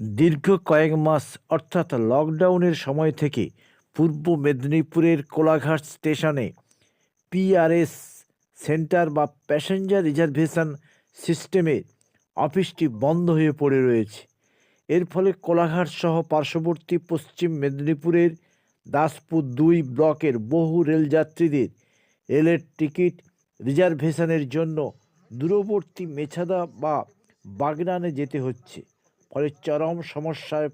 দীর্ঘ কয়েক মাস, অর্থাৎ লকডাউনের সময় থেকে পূর্ব মেদিনীপুরের কোলাঘাট স্টেশনে পিআরএস সেন্টার বা প্যাসেঞ্জার রিজার্ভেশন সিস্টেমের অফিসটি বন্ধ হয়ে পড়ে রয়েছে। এর ফলে কোলাঘাট সহ পার্শ্ববর্তী পশ্চিম মেদিনীপুরের দাসপুর দুই ব্লকের বহু রেলযাত্রীদের রেলের টিকিট রিজার্ভেশনের জন্য দূরবর্তী মেছাদা বা বাগনানে যেতে হচ্ছে। ফলে চরম সমস্যায়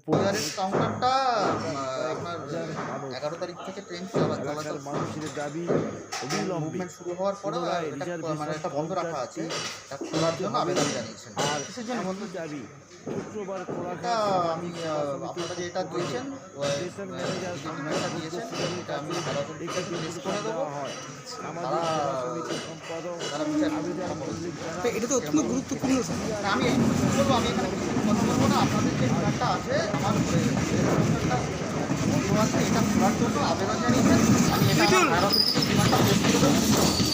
মানুষের দাবি অবিলম্বে। শুরু হওয়ার পুনরায় এটা মানে একটা বন্ধ রাখা আছে। এটা জন্য আবেদন জানিয়েছেন। আর দাবি শুক্রবার আমাদের তারা- জেলা সমিতির সম্পাদক তারা বিচার আবেদন করবে। মল্লিক জানান, তো এটা তো অত্যন্ত গুরুত্বপূর্ণ আমি এই বলব আমি এখানে কথা বলব না। আপনাদের যে বিমানটা আছে আমার এটা খোলার জন্য আবেদন জানিয়েছেন আমি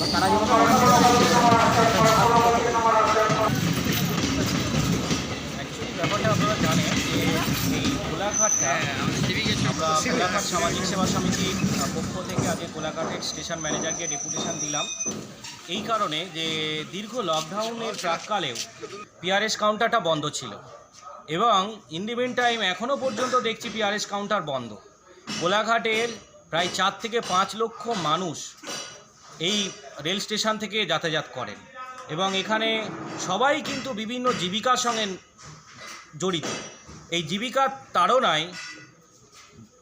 তারা ব্যাপারটা আপনারা জানেন যে এই কোলাঘাটটা আমরা কোলাঘাট সামাজিক সেবা সমিতির পক্ষ থেকে আজকে কোলাঘাটের স্টেশন ম্যানেজারকে ডেপুটেশন দিলাম। এই কারণে যে দীর্ঘ লকডাউনের প্রাককালেও পিআরএস কাউন্টারটা বন্ধ ছিল এবং ইন টাইম এখনও পর্যন্ত দেখছি পিআরএস কাউন্টার বন্ধ। কোলাঘাটের প্রায় চার থেকে পাঁচ লক্ষ মানুষ এই রেল স্টেশন থেকে যাতায়াত করেন এবং এখানে সবাই কিন্তু বিভিন্ন জীবিকার সঙ্গে জড়িত। এই জীবিকার তাড়নায়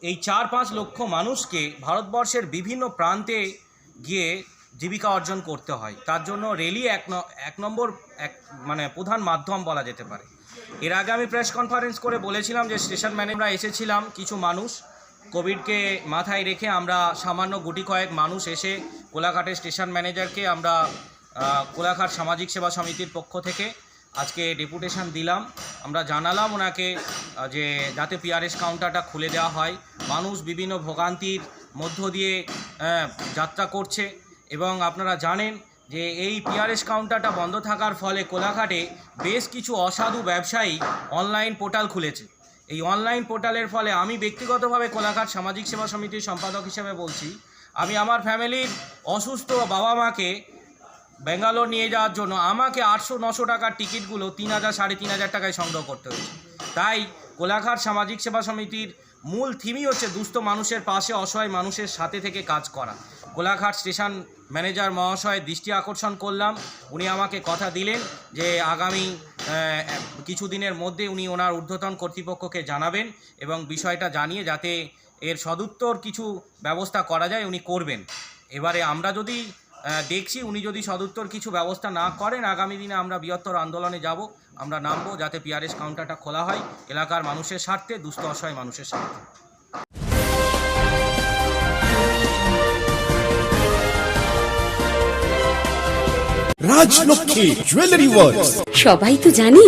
এই চার পাঁচ লক্ষ মানুষকে ভারতবর্ষের বিভিন্ন প্রান্তে গিয়ে জীবিকা অর্জন করতে হয়। তার জন্য রেলই এক এক নম্বর, এক মানে প্রধান মাধ্যম বলা যেতে পারে। এর আগে আমি প্রেস কনফারেন্স করে বলেছিলাম যে স্টেশন ম্যানেজরা এসেছিলাম কিছু মানুষ। কোভিডকে মাথায় রেখে আমরা সামান্য গুটি কয়েক মানুষ এসে কোলাঘাটের স্টেশন ম্যানেজারকে আমরা কোলাঘাট সামাজিক সেবা সমিতির পক্ষ থেকে আজকে ডেপুটেশন দিলাম। আমরা জানালাম ওনাকে যে যাতে পিআরএস কাউন্টারটা খুলে দেওয়া হয়। মানুষ বিভিন্ন ভোগান্তির মধ্য দিয়ে যাত্রা করছে। এবং আপনারা জানেন যে এই পিআরএস কাউন্টারটা বন্ধ থাকার ফলে কোলাঘাটে বেশ কিছু অসাধু ব্যবসায়ী অনলাইন পোর্টাল খুলেছে। এই অনলাইন পোর্টালের ফলে আমি ব্যক্তিগতভাবে কোলাঘাট সামাজিক সেবা সমিতির সম্পাদক হিসেবে বলছি, আমি আমার ফ্যামিলির অসুস্থ বাবা মাকে ব্যাঙ্গালোর নিয়ে যাওয়ার জন্য আমাকে আটশো নশো টাকার টিকিটগুলো তিন হাজার, সাড়ে তিন হাজার টাকায় সংগ্রহ করতে হয়েছে। তাই কোলাঘাট সামাজিক সেবা সমিতির মূল থিমই হচ্ছে দুস্থ মানুষের পাশে অসহায় মানুষের সাথে থেকে কাজ করা। কোলাঘাট স্টেশন ম্যানেজার মহাশয় দৃষ্টি আকর্ষণ করলাম। উনি আমাকে কথা দিলেন যে আগামী কিছুদিনের মধ্যে উনি ওনার ঊর্ধ্বতন কর্তৃপক্ষকে জানাবেন এবং বিষয়টা জানিয়ে যাতে এর সদুত্তর কিছু ব্যবস্থা করা যায় উনি করবেন। এবারে আমরা যদি দেখছি উনি যদি সদুত্তর কিছু ব্যবস্থা না করেন আগামী দিনে আমরা বৃহত্তর আন্দোলনে যাব। আমরা নামবো যাতে পিআরএস কাউন্টারটা খোলা হয়। এলাকার মানুষের স্বার্থে দুস্থ অসহায় মানুষের স্বার্থে। রাজলক্ষ্মী জুয়েলারি ওয়ার্ল্ড সবাই তো জানি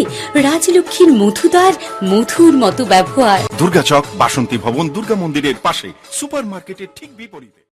রাজলক্ষ্মীর মধুদার মধুর মতো ব্যবহার। দুর্গাচক বাসন্তী ভবন দুর্গা মন্দিরের পাশে সুপার মার্কেটের ঠিক বিপরীতে।